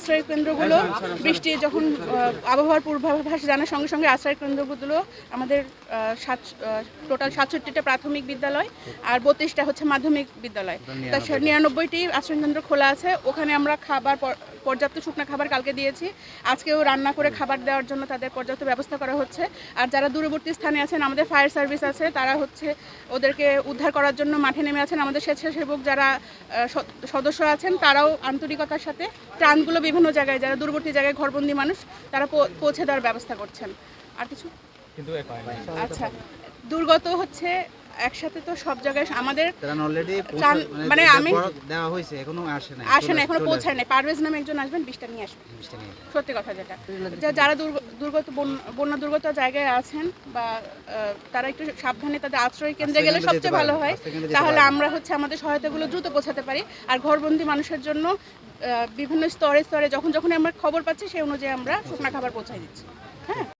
আশ্রয় কেন্দ্রগুলো বৃষ্টি যখন আবহাওয়ার পূর্বাভাস জানার সঙ্গে সঙ্গে আশ্রয় কেন্দ্রগুলো আমাদের সাত টোটাল সাতষট্টিটা প্রাথমিক বিদ্যালয় আর বত্রিশটা হচ্ছে মাধ্যমিক বিদ্যালয়। তা নিরানব্বইটি আশ্রয় কেন্দ্র খোলা আছে। ওখানে আমরা খাবার পর- পর্যাপ্ত শুকনো খাবার কালকে দিয়েছি। আজকেও রান্না করে খাবার দেওয়ার জন্য তাদের পর্যাপ্ত ব্যবস্থা করা হচ্ছে। আর যারা দূরবর্তী স্থানে আছেন আমাদের ফায়ার সার্ভিস আছে তারা হচ্ছে ওদেরকে উদ্ধার করার জন্য মাঠে নেমে আছেন। আমাদের স্বেচ্ছাসেবক যারা সদস্য আছেন তারাও আন্তরিকতার সাথে ত্রাণগুলো বিভিন্ন জায়গায় যারা দূরবর্তী জায়গায় ঘরবন্দি মানুষ তারা পৌঁছে দেওয়ার ব্যবস্থা করছেন। আর কিছু? কিন্তু। আচ্ছা। দুর্গত হচ্ছে একসাথে তো সব জায়গায় আমাদের তারা মানে আমি- দেওয়া হয়েছে এখনও আসে না আসে না এখনও পৌঁছায় নাই। পারভেজ নামে একজন আসবেন বিশটা নিয়ে আসবেন। সত্যি কথা যেটা। যারা দুর্গত বন্যা দুর্গত জায়গায় আছেন বা তারা একটু সাবধানে তাদের আশ্রয় কেন্দ্রে গেলে সবচেয়ে ভালো হয়। তাহলে আমরা হচ্ছে আমাদের সহায়তাগুলো দ্রুত পৌঁছাতে পারি। আর ঘরবন্দি মানুষের জন্য বিভিন্ন স্তরে স্তরে যখন যখন আমরা খবর পাচ্ছি সেই অনুযায়ী আমরা শুকনা খাবার পৌঁছাই দিচ্ছি। হ্যাঁ?